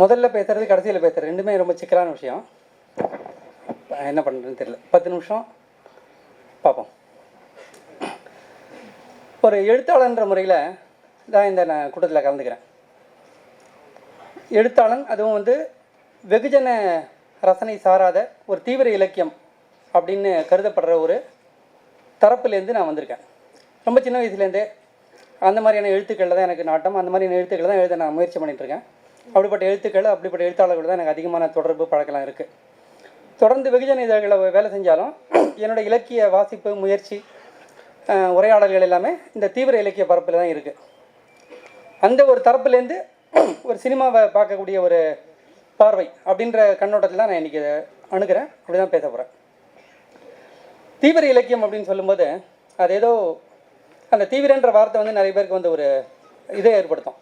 முதல்ல பேசுகிறது கடைசியில் பேசுகிறது ரெண்டுமே ரொம்ப சிக்கலான விஷயம். என்ன பண்ணுறதுன்னு தெரியல. பத்து நிமிஷம். பார்ப்போம். ஒரு எழுத்தாளன்ற முறையில் தான் இந்த நான் கூட்டத்தில் கலந்துக்கிறேன். எழுத்தாளன் அதுவும் வந்து வெகுஜன ரசனை சாராத ஒரு தீவிர இலக்கியம் அப்படின்னு கருதப்படுற ஒரு தரப்புலேருந்து நான் வந்திருக்கேன். ரொம்ப சின்ன வயசுலேருந்தே அந்த மாதிரியான எழுத்துக்களில் தான் எனக்கு நாட்டம் அந்த மாதிரியான எழுத்துக்களை தான் எழுத நான் முயற்சி பண்ணிகிட்ருக்கேன் அப்படிப்பட்ட எழுத்துக்கள் அப்படிப்பட்ட எழுத்தாளர்கள் தான் எனக்கு அதிகமான தொடர்பு பழக்கலாம் இருக்குது தொடர்ந்து வெகுஜன இதழ்களை வேலை செஞ்சாலும் என்னோட இலக்கிய வாசிப்பு முயற்சி உரையாடல்கள் எல்லாமே இந்த தீவிர இலக்கிய பரப்பில் தான் இருக்குது அந்த ஒரு தரப்புலேருந்து ஒரு சினிமாவை பார்க்கக்கூடிய ஒரு பார்வை அப்படின்ற கண்ணோட்டத்தில் தான் நான் இன்றைக்கி அணுகிறேன். அப்படி தான் பேச போகிறேன் தீவிர இலக்கியம் அப்படின்னு சொல்லும்போது அது ஏதோ அந்த தீவிரன்ற வார்த்தை வந்து நிறைய பேருக்கு வந்து ஒரு இதை ஏற்படுத்தும்.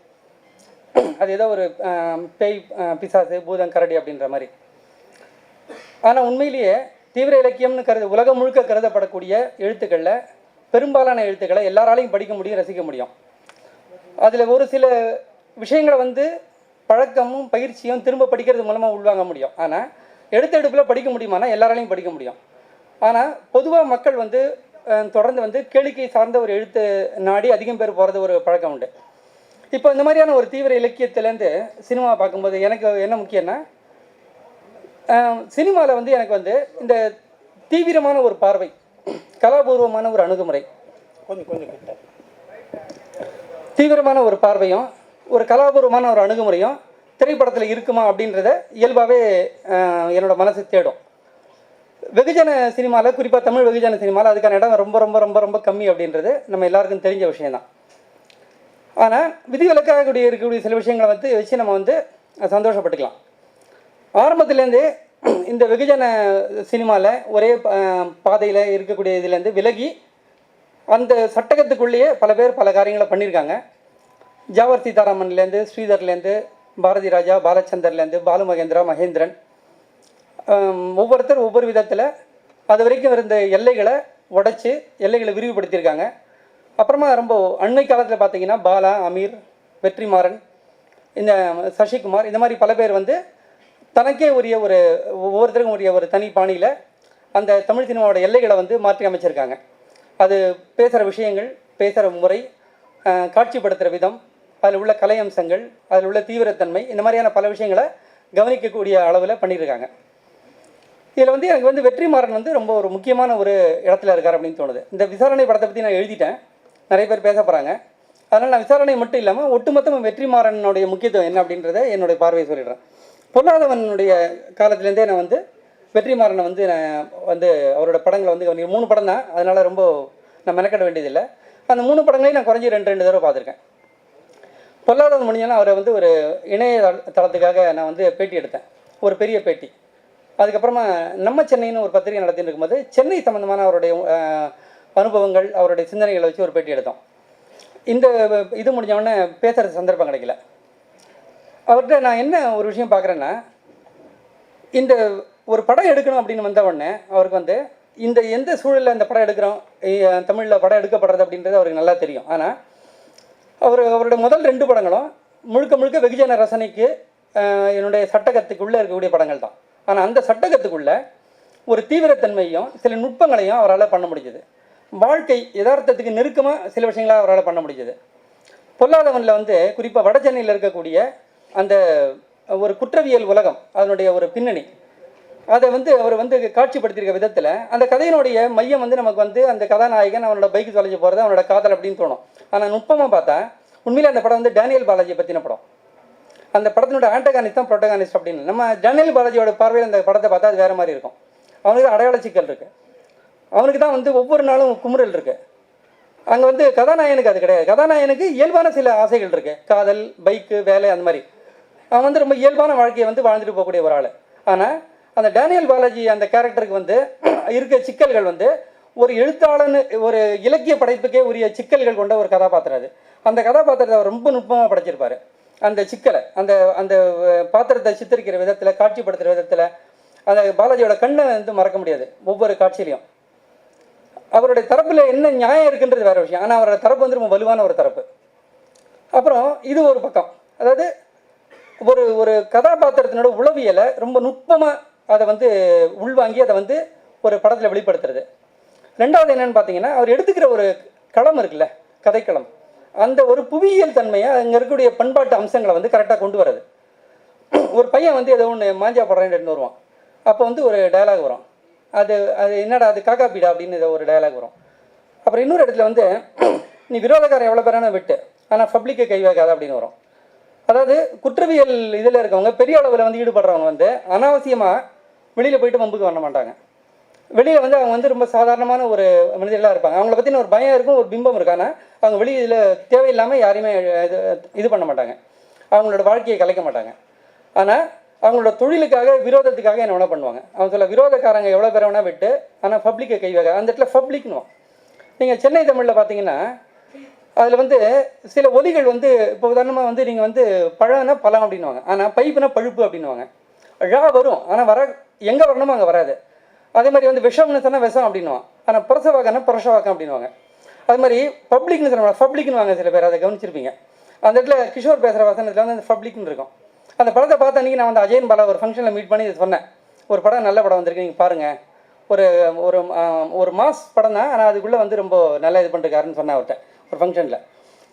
அது ஏதோ ஒரு பேய் பிசாசு பூதம் கரடி அப்படின்ற மாதிரி. ஆனால் உண்மையிலேயே தீவிர இலக்கியம்னு கருது உலகம் முழுக்க கருதப்படக்கூடிய எழுத்துக்களில் பெரும்பாலான எழுத்துக்களை எல்லாராலையும் படிக்க முடியும் ரசிக்க முடியும். அதில் ஒரு சில விஷயங்களை வந்து பழக்கமும் பயிற்சியும் திரும்ப படிக்கிறது மூலமாக உள்வாங்க முடியும். ஆனால் எடுத்தெடுப்பில் படிக்க முடியுமானா எல்லாராலையும் படிக்க முடியும். ஆனால் பொதுவாக மக்கள் வந்து தொடர்ந்து வந்து கேளிக்கை சார்ந்த ஒரு எழுத்து நாடி அதிகம் பேர் போகிறது ஒரு பழக்கம் உண்டு. இப்போ இந்த மாதிரியான ஒரு தீவிர இலக்கியத்துலேருந்து சினிமா பார்க்கும்போது எனக்கு என்ன முக்கியம்னா சினிமாவில் வந்து எனக்கு வந்து இந்த தீவிரமான ஒரு பார்வை கலாபூர்வமான ஒரு அணுகுமுறை கொஞ்சம் கொஞ்சம் கிட்ட தீவிரமான ஒரு பார்வையும் ஒரு கலாபூர்வமான ஒரு அணுகுமுறையும் திரைப்படத்தில் இருக்குமா அப்படின்றத இயல்பாகவே என்னோட மனசு தேடும். வெகுஜன சினிமாவில் குறிப்பாக தமிழ் வெகுஜன சினிமாவில் அதுக்கான இடம் ரொம்ப ரொம்ப ரொம்ப ரொம்ப கம்மி அப்படின்றது நம்ம எல்லாருக்கும் தெரிஞ்ச விஷயம்தான். ஆனால் விதிவிலக்காக கூடிய இருக்கக்கூடிய சில விஷயங்களை வந்து வச்சு நம்ம வந்து சந்தோஷப்பட்டுக்கலாம். ஆரம்பத்துலேருந்தே இந்த வெகுஜன சினிமாவில் ஒரே பாதையில் இருக்கக்கூடிய இதுலேருந்து விலகி அந்த சட்டகத்துக்குள்ளேயே பல பேர் பல காரியங்களை பண்ணியிருக்காங்க ஜாவர் சீதாராமன்லேருந்து ஸ்ரீதர்லேருந்து பாரதி ராஜா பாலச்சந்தர்லேருந்து பாலு மகேந்திரா மகேந்திரன் ஒவ்வொருத்தர் ஒவ்வொரு விதத்தில் அது வரைக்கும் இருந்த எல்லைகளை உடைச்சி எல்லைகளை விரிவுபடுத்தியிருக்காங்க. அப்புறமா ரொம்ப அண்மை காலத்தில் பார்த்தீங்கன்னா பாலா அமீர் வெற்றிமாறன் இந்த சசிகுமார் இந்த மாதிரி பல பேர் வந்து தனக்கே உரிய ஒரு ஒவ்வொருத்தருக்கும் உரிய ஒரு தனி பாணியில் அந்த தமிழ் சினிமாவோட எல்லைகளை வந்து மாற்றி அமைச்சிருக்காங்க. அது பேசுகிற விஷயங்கள் பேசுகிற முறை காட்சிப்படுத்துகிற விதம் அதில் உள்ள கலை அம்சங்கள் அதில் உள்ள தீவிரத்தன்மை இந்த மாதிரியான பல விஷயங்களை கவனிக்கக்கூடிய அளவில் பண்ணியிருக்காங்க இதில் வந்து எனக்கு வந்து வெற்றிமாறன் வந்து ரொம்ப ஒரு முக்கியமான ஒரு இடத்துல இருக்கார் அப்படின்னு தோணுது. இந்த விசாரணை படத்தை பற்றி நான் எழுதிட்டேன். நிறைய பேர் பேச போகிறாங்க அதனால் நான் விசாரணை மட்டும் இல்லாமல் ஒட்டுமொத்தமாக வெற்றிமாறனுடைய முக்கியத்துவம் என்ன அப்படின்றத என்னுடைய பார்வையை சொல்லிடுறேன். பொருளாதவனுடைய காலத்துலேருந்தே நான் வந்து வெற்றிமாறனை வந்து நான் வந்து அவரோட படங்களை வந்து மூணு படம் தான். அதனால் ரொம்ப நான் மெனக்கட வேண்டியதில்லை. அந்த மூணு படங்களையும் நான் குறைஞ்சி ரெண்டு ரெண்டு தடவை பார்த்துருக்கேன். பொல்லாதவன் முடிஞ்சாலும் அவரை வந்து ஒரு இணைய தள- தளத்துக்காக நான் வந்து பேட்டி எடுத்தேன். ஒரு பெரிய பேட்டி. அதுக்கப்புறமா நம்ம சென்னைன்னு ஒரு பத்திரிகை நடத்திட்டு இருக்கும்போது சென்னை சம்மந்தமான அவருடைய அனுபவங்கள் அவருடைய சிந்தனைகளை வச்சு ஒரு பேட்டி எடுத்தோம். இந்த இது முடிஞ்ச உடனே பேசுகிற சந்தர்ப்பம் கிடைக்கல. அவர்கிட்ட நான் என்ன ஒரு விஷயம் பார்க்குறேன்னா இந்த ஒரு படம் எடுக்கணும் அப்படின்னு வந்த உடனே அவருக்கு வந்து இந்த எந்த சூழலில் இந்த படம் எடுக்கிறோம் தமிழில் படம் எடுக்கப்படுறது அப்படின்றது அவருக்கு நல்லா தெரியும். ஆனால் அவர் அவருடைய முதல் ரெண்டு படங்களும் முழுக்க முழுக்க வெகுஜன ரசனைக்கு என்னுடைய சட்டகத்துக்குள்ளே இருக்கக்கூடிய படங்கள் தான். ஆனால் அந்த சட்டகத்துக்குள்ளே ஒரு தீவிரத்தன்மையும் சில நுட்பங்களையும் அவரால் பண்ண முடிஞ்சது. வாழ்க்கை யதார்த்தத்துக்கு நெருக்கமாக சில விஷயங்களை அவரால் பண்ண முடிஞ்சது. பொல்லாதவனில் வந்து குறிப்பாக வட சென்னையில் இருக்கக்கூடிய அந்த ஒரு குற்றவியல் உலகம் அதனுடைய ஒரு பின்னணி. அதை வந்து அவர் வந்து காட்சிப்படுத்தியிருக்க விதத்தில் அந்த கதையினுடைய மையம் வந்து நமக்கு வந்து அந்த கதாநாயகன் அவனோட பைக் தொலைஞ்சு போகிறது அவனோட காதல் அப்படின்னு தோணும். ஆனால் நுட்பமாக பார்த்தா உண்மையில் அந்த படம் வந்து டேனியல் பாலாஜியை பற்றின படம். அந்த படத்தினோட ஆண்டகானிஸ்ட் தான் ப்ரொட்டகானிஸ்ட் அப்படின்னு. நம்ம டேனியல் பாலாஜியோட பார்வையில் அந்த படத்தை பார்த்தா அது வேறு மாதிரி இருக்கும். அவனுக்கு அடையாள சிக்கல் இருக்குது அவனுக்கு தான் வந்து ஒவ்வொரு நாளும் குமுறல் இருக்குது அங்கே வந்து கதாநாயகனுக்கு அது கிடையாது. கதாநாயகனுக்கு இயல்பான சில ஆசைகள் இருக்கு. காதல் பைக்கு வேலை அந்த மாதிரி. அவன் வந்து ரொம்ப இயல்பான வாழ்க்கையை வந்து வாழ்ந்துட்டு போகக்கூடிய ஒரு ஆள். ஆனால் அந்த டேனியல் பாலாஜி அந்த கேரக்டருக்கு வந்து இருக்க சிக்கல்கள் வந்து ஒரு எழுத்தாளன் ஒரு இலக்கிய படைப்புக்கே உரிய சிக்கல்கள் கொண்ட ஒரு கதாபாத்திரம் அது. அந்த கதாபாத்திரத்தை அவர் ரொம்ப நுட்பமாக படைச்சிருப்பார். அந்த சிக்கலை அந்த அந்த பாத்திரத்தை சித்தரிக்கிற விதத்தில் காட்சிப்படுத்துகிற விதத்தில் அந்த பாலாஜியோட கண்ணை வந்து மறக்க முடியாது. ஒவ்வொரு காட்சியிலையும். அவருடைய தரப்பில் என்ன நியாயம் இருக்குன்றது வேறு விஷயம். ஆனால் அவரோட தரப்பு வந்து ரொம்ப வலுவான ஒரு தரப்பு. அப்புறம் இது ஒரு பக்கம். அதாவது ஒரு ஒரு கதாபாத்திரத்தினோட உளவியலை ரொம்ப நுட்பமாக அதை வந்து உள்வாங்கி அதை வந்து ஒரு படத்தில் வெளிப்படுத்துறது. ரெண்டாவது என்னென்னு பார்த்தீங்கன்னா அவர் எடுத்துக்கிற ஒரு களம் இருக்குல்ல கதைக்களம். அந்த ஒரு புவியியல் தன்மையை அங்கே இருக்கக்கூடிய பண்பாட்டு அம்சங்களை வந்து கரெக்டாக கொண்டு வர்றது. ஒரு பையன் வந்து ஏதோ ஒன்று மாஞ்சா படுறேன்னு வருவான். அப்போ வந்து ஒரு டயலாக் வரும். அது அது என்னடா அது காக்கா பீடா அப்படின்னு ஒரு டயலாக் வரும். அப்புறம் இன்னொரு இடத்துல வந்து நீ விரோதக்காரன் எவ்வளோ பேரான விட்டு ஆனால் பப்ளிக்கை கை வைக்காத அப்படின்னு வரும். அதாவது குற்றவியல் இதில் இருக்கவங்க பெரிய அளவில் வந்து ஈடுபடுறவங்க வந்து அனாவசியமாக வெளியில் போயிட்டு வம்புக்கு வர மாட்டாங்க. வெளியில் வந்து அவங்க வந்து ரொம்ப சாதாரணமான ஒரு மனிதர்களாக இருப்பாங்க. அவங்கள பற்றின ஒரு பயம் இருக்கும் ஒரு பிம்பம் இருக்கு ஆனால் அவங்க வெளியில் தேவையில்லாமல் யாரையுமே இது இது பண்ண மாட்டாங்க. அவங்களோட வாழ்க்கையை கலைக்க மாட்டாங்க. ஆனால் அவங்களோட தொழிலுக்காக விரோதத்துக்காக என்ன வேணால் பண்ணுவாங்க. அவங்க சொல்ல விரோதக்காரங்க எவ்வளோ பேர் வேணால் விட்டு ஆனால் பப்ளிக்கை கை வைக்க அந்த இடத்துல பப்ளிக்னுவோம் நீங்கள் சென்னை தமிழில் பார்த்தீங்கன்னா அதில் வந்து சில ஒலிகள் வந்து இப்போ உதாரணமாக வந்து நீங்கள் வந்து பழம்னா பழம் அப்படின்னுவாங்க. ஆனால் பைப்புனா பழுப்பு அப்படின்னுவாங்க. ழா வரும் ஆனால் வர எங்கே வரணுமோ அங்கே வராது. அதே மாதிரி வந்து விஷம்னு சொன்னால் விஷம் அப்படின்வான் ஆனால் புரசவாக்கம்னா புரசவாக்கம் அப்படின்னுவாங்க. அது மாதிரி பப்ளிக்னு சொன்னால் பப்ளிக்னு வாங்க சில பேர் அதை கவனிச்சிருப்பீங்க. அந்த இடத்துல கிஷோர் பேசுகிற வசனத்தில் வந்து அந்த பப்ளிக்னு இருக்கும். அந்த படத்தை பார்த்த அன்றைக்கி நான் வந்து அஜயன் பாலா ஒரு ஃபங்க்ஷனில் மீட் பண்ணி இது சொன்னேன். ஒரு படம் நல்ல படம் வந்திருக்கு நீங்கள் பாருங்கள் ஒரு ஒரு ஒரு மாஸ் படம் தான் ஆனால் அதுக்குள்ளே வந்து ரொம்ப நல்லா இது பண்ணிருக்காருன்னு சொன்னேன் அவர்கிட்ட ஒரு ஃபங்க்ஷனில்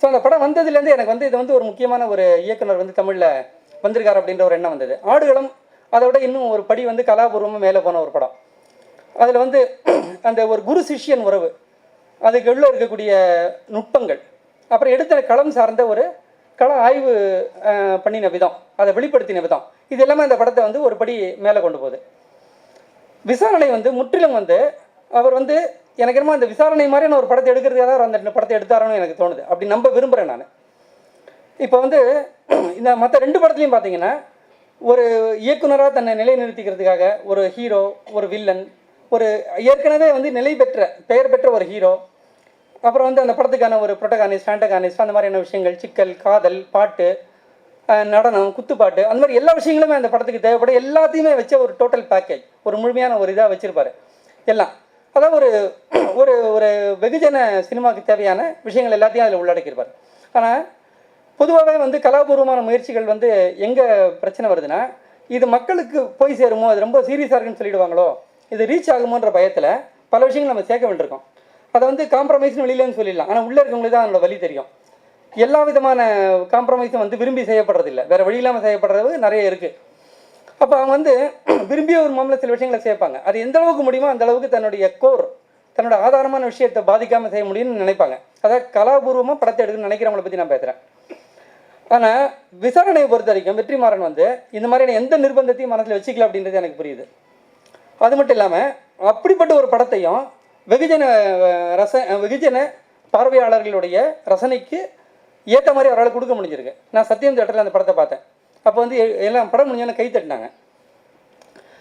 ஸோ அந்த படம் வந்ததுலேருந்து எனக்கு வந்து இது வந்து ஒரு முக்கியமான ஒரு இயக்குனர் வந்து தமிழில் வந்திருக்காரு அப்படின்ற ஒரு எண்ணம் வந்தது. ஆடுகளம் அதை விட இன்னும் ஒரு படி வந்து கலாபூர்வமாக மேலே போன ஒரு படம். அதில் வந்து அந்த ஒரு குரு சிஷ்யன் உறவு அதுக்குள்ளே இருக்கக்கூடிய நுட்பங்கள் அப்புறம் எடுத்த களம் சார்ந்த ஒரு கள ஆய்வு பண்ணின விதம் அதை வெளிப்படுத்தின விதம் இது எல்லாமே அந்த படத்தை வந்து ஒரு படி மேலே கொண்டு போகுது. விசாரணை வந்து முற்றிலும் வந்து அவர் வந்து எனக்கு என்னமோ அந்த விசாரணை மாதிரியான ஒரு படத்தை எடுக்கிறதுக்காக தான் அவர் அந்த படத்தை எடுத்தாரோன்னு எனக்கு தோணுது. அப்படி நம்ப விரும்புகிறேன் நான். இப்போ வந்து இந்த மற்ற ரெண்டு படத்துலையும் பார்த்தீங்கன்னா ஒரு இயக்குனராக தன்னை நிலைநிறுத்திக்கிறதுக்காக ஒரு ஹீரோ ஒரு வில்லன் ஒரு ஏற்கனவே வந்து நிலை பெற்ற பெயர் பெற்ற ஒரு ஹீரோ அப்புறம் வந்து அந்த படத்துக்கான ஒரு ப்ரொட்டகானிஸ்ட் ஆண்டகானிஸ்ட் அந்த மாதிரியான விஷயங்கள் சிக்கல் காதல் பாட்டு நடனம் குத்துப்பாட்டு அந்த மாதிரி எல்லா விஷயங்களுமே அந்த படத்துக்கு தேவைப்பட எல்லாத்தையுமே வச்ச ஒரு டோட்டல் பேக்கேஜ் ஒரு முழுமையான ஒரு இதாக வச்சுருப்பாரு. எல்லாம். அதாவது ஒரு ஒரு ஒரு வெகுஜன சினிமாவுக்கு தேவையான விஷயங்கள் எல்லாத்தையும் அதில் உள்ளடக்கியிருப்பார். ஆனால் பொதுவாகவே வந்து கலாபூர்வமான முயற்சிகள் வந்து எங்கே பிரச்சனை வருதுன்னா இது மக்களுக்கு போய் சேருமோ அது ரொம்ப சீரியஸாக இருக்குன்னு சொல்லிடுவாங்களோ இது ரீச் ஆகுமோன்ற பயத்தில் பல விஷயங்கள் நம்ம சேர்க்க வேண்டியிருக்கோம். அதை வந்து காம்ப்ரமைஸ்னு வெளியிலன்னு சொல்லிடலாம். ஆனால் உள்ளே இருக்கவங்களுக்கு தான் அதனோட வழி தெரியும். எல்லா விதமான காம்ப்ரமைஸும் வந்து விரும்பி செய்யப்படுறதில்லை. வேறு வழி இல்லாமல் செய்யப்படுறது நிறைய இருக்குது அப்போ அவங்க வந்து விரும்பிய ஒரு மாமல சில விஷயங்களை சேர்ப்பாங்க. அது எந்த அளவுக்கு முடியுமோ அந்த அளவுக்கு தன்னுடைய கோர் தன்னோட ஆதாரமான விஷயத்தை பாதிக்காமல் செய்ய முடியும்னு நினைப்பாங்க. அதாவது கலாபூர்வமாக படத்தை எடுக்கணும்னு நினைக்கிறவங்கள பற்றி நான் பேசுகிறேன் ஆனால் விசாரணையை பொறுத்த வரைக்கும் வெற்றிமாறன் வந்து இந்த மாதிரியான எந்த நிர்பந்தத்தையும் மனசில் வச்சுக்கல அப்படின்றது எனக்கு புரியுது. அது மட்டும் இல்லாமல் அப்படிப்பட்ட ஒரு படத்தையும் வெகுஜன ரச வெகுஜன பார்வையாளர்களுடைய ரசனைக்கு ஏற்ற மாதிரி அவரால் கொடுக்க முடிஞ்சிருக்கு. நான் சத்தியம் தேட்டரில் அந்த படத்தை பார்த்தேன். அப்போ வந்து எ- எல்லாம் படம் முடிஞ்சோன்னே கை தட்டினாங்க.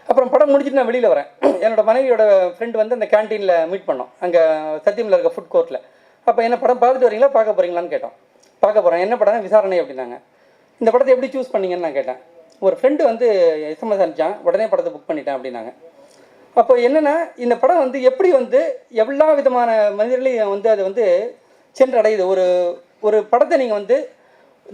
அப்புறம் படம் முடிச்சுட்டு நான் வெளியில் வரேன். என்னோட மனைவியோட ஃப்ரெண்டு வந்து அந்த கேண்டீனில் மீட் பண்ணோம். அங்கே சத்தியமில் இருக்க ஃபுட் கோர்ட்டில் அப்போ என்ன படம் பார்த்துட்டு வரீங்களா? பார்க்க போகிறீங்களான்னு கேட்டோம். பார்க்க போகிறேன் என்ன படம் விசாரணை அப்படின்னாங்க. இந்த படத்தை எப்படி சூஸ் பண்ணீங்கன்னு நான் கேட்டேன். ஒரு ஃப்ரெண்டு வந்து எஸ்எம்எஸ் அனுப்பிச்சான். உடனே படத்தை புக் பண்ணிட்டேன் அப்படின்னாங்க. அப்போ என்னென்னா இந்த படம் வந்து எப்படி வந்து எல்லா விதமான மனிதர்களையும் வந்து அது வந்து சென்றடையுது? ஒரு ஒரு படத்தை நீங்கள் வந்து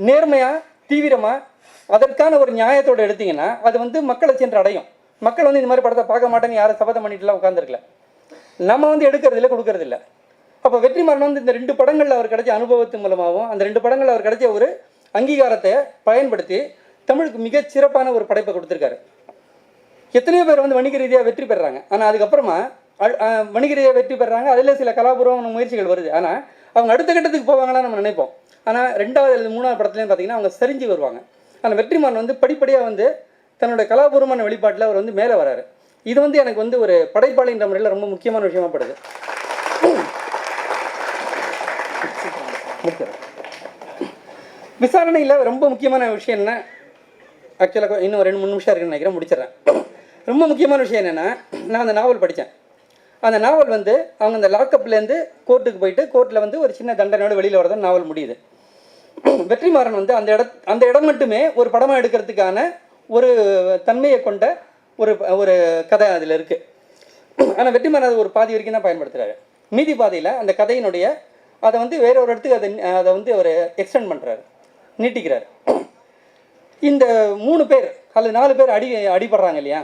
நேர்மையாக தீவிரமாக அதற்கான ஒரு நியாயத்தோடு எடுத்தீங்கன்னா அது வந்து மக்களை சென்று அடையும் மக்கள் வந்து இந்த மாதிரி படத்தை பார்க்க மாட்டேன்னு யாரும் சபதம் பண்ணிட்டுலாம் உட்காந்துருக்கல நம்ம வந்து எடுக்கிறது இல்லை கொடுக்கறது இல்லை அப்போ வெற்றிமாறன் வந்து இந்த ரெண்டு படங்களில் அவர் கிடைச்ச அனுபவத்தின் மூலமாகவும் அந்த ரெண்டு படங்களில் அவர் கிடைச்ச ஒரு அங்கீகாரத்தை பயன்படுத்தி தமிழுக்கு மிகச் சிறப்பான ஒரு படைப்பை கொடுத்துருக்காரு. எத்தனையோ பேர் வந்து வணிக ரீதியாக வெற்றி பெறுறாங்க. ஆனால் அதுக்கப்புறமா அ- வணிக ரீதியாக வெற்றி பெறுறாங்க. அதில் சில கலாபூர்வமான முயற்சிகள் வருது. ஆனால் அவங்க அடுத்த கட்டத்துக்கு போவாங்களான்னு நம்ம நினைப்போம். ஆனால் ரெண்டாவது அல்லது மூணாவது படத்துலையும் பார்த்தீங்கன்னா அவங்க சரிஞ்சு வருவாங்க. ஆனால் வெற்றிமாறன் வந்து படிப்படியாக வந்து தன்னோட கலாபூர்வமான வெளிப்பாட்டில் அவர் வந்து மேலே வராரு. இது வந்து எனக்கு வந்து ஒரு படைப்பாளின்ற முறையில் ரொம்ப முக்கியமான விஷயமா படுது. விசாரணையில் ரொம்ப முக்கியமான விஷயம் என்ன? ஆக்சுவலாக இன்னும் ஒரு ரெண்டு மூணு நிமிஷம் இருக்குன்னு நினைக்கிறேன். முடிச்சிடுறேன். ரொம்ப முக்கியமான விஷயம் என்னென்னா நான் அந்த நாவல் படித்தேன் அந்த நாவல் வந்து அவங்க அந்த லாக்கப்லேருந்து கோர்ட்டுக்கு போயிட்டு கோர்ட்டில் வந்து ஒரு சின்ன தண்டனையோடு வெளியில் வரதான் நாவல் முடியுது. வெற்றிமாறன் வந்து அந்த இட அந்த இடம் மட்டுமே ஒரு படமாக எடுக்கிறதுக்கான ஒரு தன்மையை கொண்ட ஒரு ஒரு கதை அதில் இருக்குது ஆனால் வெற்றிமாறன் அது ஒரு பாதி வரைக்கும் தான் பயன்படுத்துகிறாரு மீதி பாதியில் அந்த கதையினுடைய அதை வந்து வேற ஒரு இடத்துக்கு அதை அதை வந்து அவர் எக்ஸ்டெண்ட் பண்ணுறாரு நீட்டிக்கிறார். இந்த மூணு பேர் அல்லது நாலு பேர் அடி அடிபடுறாங்க இல்லையா?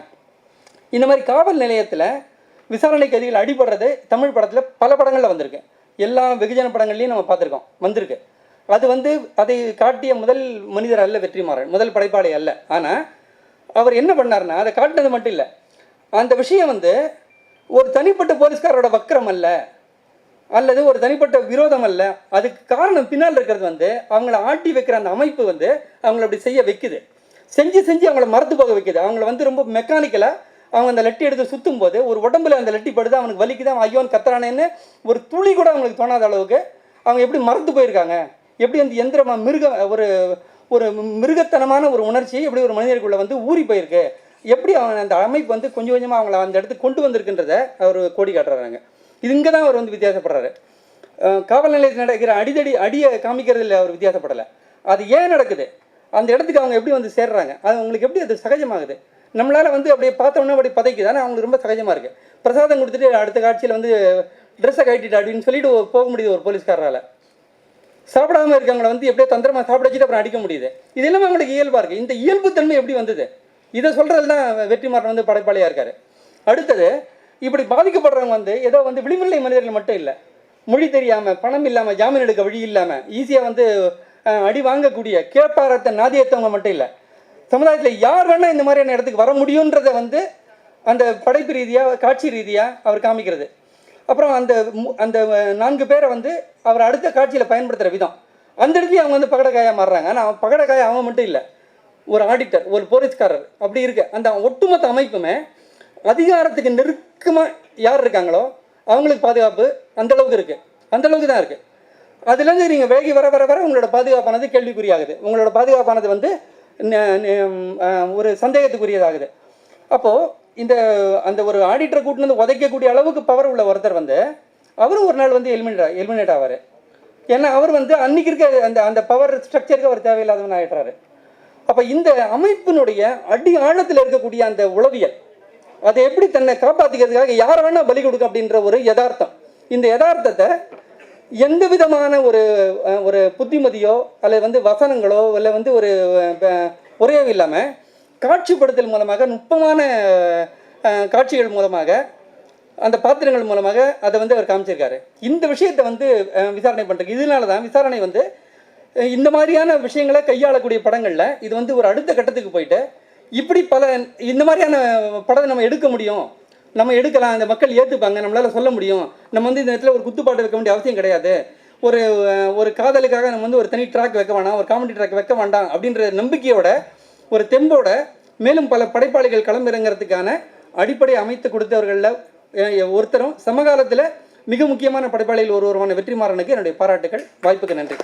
இந்த மாதிரி காவல் நிலையத்தில் விசாரணை கைதிகள் அடிபடுறது தமிழ் படத்தில் பல படங்களில் வந்திருக்கு. எல்லா வெகுஜன படங்கள்லையும் நம்ம பார்த்துருக்கோம். வந்திருக்கு. அது வந்து அதை காட்டிய முதல் மனிதர் அல்ல வெற்றிமாறன். முதல் படைப்பாளி அல்ல. ஆனால் அவர் என்ன பண்ணாருன்னா அதை காட்டினது மட்டும் இல்லை. அந்த விஷயம் வந்து ஒரு தனிப்பட்ட போலீஸ்காரோட வக்கரம் அல்ல. அல்லது ஒரு தனிப்பட்ட விரோதம் அல்ல. அதுக்கு காரணம் பின்னால் இருக்கிறது வந்து அவங்கள ஆட்டி வைக்கிற அந்த அமைப்பு வந்து அவங்கள அப்படி செய்ய வைக்குது. செஞ்சு செஞ்சு அவங்கள மறந்து போக வைக்குது. அவங்கள வந்து ரொம்ப மெக்கானிக்கலாக அவங்க அந்த லட்டி எடுத்து சுற்றும் போது ஒரு உடம்புல அந்த லட்டி படுது அவனுக்கு வலிக்குது அவன் ஐயோன்னு கத்துறானேன்னு ஒரு துளி கூட அவங்களுக்கு தோணாத அளவுக்கு அவங்க எப்படி மறந்து போயிருக்காங்க? எப்படி அந்த எந்திரமா மிருக ஒரு ஒரு மிருகத்தனமான ஒரு உணர்ச்சி எப்படி ஒரு மனிதருக்குள்ள வந்து ஊறி போயிருக்கு? எப்படி அவன் அந்த அமைப்பு வந்து கொஞ்சம் கொஞ்சமாக அவங்கள அந்த இடத்துக்கு கொண்டு வந்திருக்குன்றத அவர் கோடி காட்டுறாங்க இது இங்கே தான் அவர் வந்து வித்தியாசப்படுறாரு. காவல் நிலையத்தில் நடக்கிற அடிதடி அடியை காமிக்கிறதுல அவர் வித்தியாசப்படலை. அது ஏன் நடக்குது? அந்த இடத்துக்கு அவங்க எப்படி வந்து சேர்றாங்க? அது அவங்களுக்கு எப்படி அது சகஜமாகுது? நம்மளால் வந்து அப்படியே பார்த்தோன்னே அப்படி பதைக்குது. ஆனால் அவங்களுக்கு ரொம்ப சகஜமாக இருக்குது பிரசாதம் கொடுத்துட்டு அடுத்த காட்சியில் வந்து ட்ரெஸ்ஸை கட்டிட்டு அப்படின்னு சொல்லிட்டு போக முடியுது ஒரு போலீஸ்காரரால். சாப்பிடாம இருக்கவங்கள வந்து எப்படியோ தந்திரமாக சாப்பிட வச்சுட்டு அப்புறம் அடிக்க முடியுது. இது எல்லாமே அவங்களுக்கு இயல்பாக இருக்குது இந்த இயல்பு தன்மை எப்படி வந்தது? இதை சொல்கிறதுல தான் வெற்றிமாறன் வந்து படைப்பாளியாக இருக்காரு. அடுத்தது இப்படி பாதிக்கப்படுறவங்க வந்து ஏதோ வந்து விளிம்புநிலை மனிதர்கள் மட்டும் இல்லை. மொழி தெரியாமல் பணம் இல்லாமல் ஜாமீன் எடுக்க வழி இல்லாமல் ஈஸியாக வந்து அடி வாங்கக்கூடிய கேப்பாரத்தை நாதியத்தவங்க மட்டும் இல்லை. சமுதாயத்தில் யார் வேணால் இந்த மாதிரியான இடத்துக்கு வர முடியுன்றதை வந்து அந்த படைப்பு ரீதியாக காட்சி ரீதியாக அவர் காமிக்கிறது. அப்புறம் அந்த மு- அந்த நான்கு பேரை வந்து அவர் அடுத்த காட்சியில் பயன்படுத்துகிற விதம். அந்த இடத்துலையும் அவங்க வந்து பகடக்காயாக மாறுறாங்க. ஆனால் அவன் பகடக்காய அவன் மட்டும் இல்லை. ஒரு ஆடிட்டர் ஒரு போலீஸ்காரர் அப்படி இருக்கு. அந்த ஒட்டுமொத்த அமைப்புமே அதிகாரத்துக்கு நெருக்கமாக யார் இருக்காங்களோ அவங்களுக்கு பாதுகாப்பு அந்த அளவுக்கு அந்தளவுக்கு தான் இருக்குது அதுலேருந்து நீங்கள் விலகி வர வர வர உங்களோட பாதுகாப்பானது கேள்விக்குறியாகுது. உங்களோட பாதுகாப்பானது வந்து ஒரு சந்தேகத்துக்குரியதாகுது. அப்போது இந்த அந்த ஒரு ஆடிட்டரை கூட்டினு வந்து உதைக்கக்கூடிய அளவுக்கு பவர் உள்ள ஒருத்தர் வந்து அவரும் ஒரு நாள் வந்து எலிமினேட் எலிமினேட் ஆவார். ஏன்னா அவர் வந்து அன்னைக்கு இருக்க அந்த அந்த பவர் ஸ்ட்ரக்சருக்கு அவர் தேவையில்லாதவன் ஆயிடுறாரு. அப்போ இந்த அமைப்பினுடைய அடி ஆழத்தில் இருக்கக்கூடிய அந்த உளவியல் அதை எப்படி தன்னை காப்பாற்றிக்கிறதுக்காக யாரை வேணால் பலி கொடுக்க அப்படின்ற ஒரு யதார்த்தம் இந்த யதார்த்தத்தை எந்த விதமான ஒரு ஒரு புத்திமதியோ அல்லது வந்து வசனங்களோ இல்லை வந்து ஒரு உரையோ இல்லாமல் காட்சிப்படுத்தல் மூலமாக நுட்பமான காட்சிகள் மூலமாக அந்த பாத்திரங்கள் மூலமாக அதை வந்து அவர் காமிச்சிருக்காரு. இந்த விஷயத்தை வந்து விசாரணை பண்ணுறதுக்கு இதனால தான் விசாரணை வந்து இந்த மாதிரியான விஷயங்களை கையாளக்கூடிய படங்களில் இது வந்து ஒரு அடுத்த கட்டத்துக்கு போயிட்டு இப்படி பல இந்த மாதிரியான படத்தை நம்ம எடுக்க முடியும் நம்ம எடுக்கலாம் அந்த மக்கள் ஏற்றுப்பாங்க நம்மளால் சொல்ல முடியும். நம்ம வந்து இந்த இடத்துல ஒரு குத்துப்பாட்டு வைக்க வேண்டிய அவசியம் கிடையாது. ஒரு ஒரு காதலுக்காக நம்ம வந்து ஒரு தனி ட்ராக் வைக்க வேணாம் ஒரு காமெடி ட்ராக் வைக்க வேண்டாம் அப்படின்ற நம்பிக்கையோட ஒரு தெம்போட மேலும் பல படைப்பாளிகள் களமிறங்கிறதுக்கான அடிப்படை அமைத்து கொடுத்தவர்களில் ஒருத்தரும் சமகாலத்தில் மிக முக்கியமான படைப்பாளிகள் ஒருவருமான வெற்றிமாறனுக்கு என்னுடைய பாராட்டுகள் வாய்ப்புக்கு நன்றி.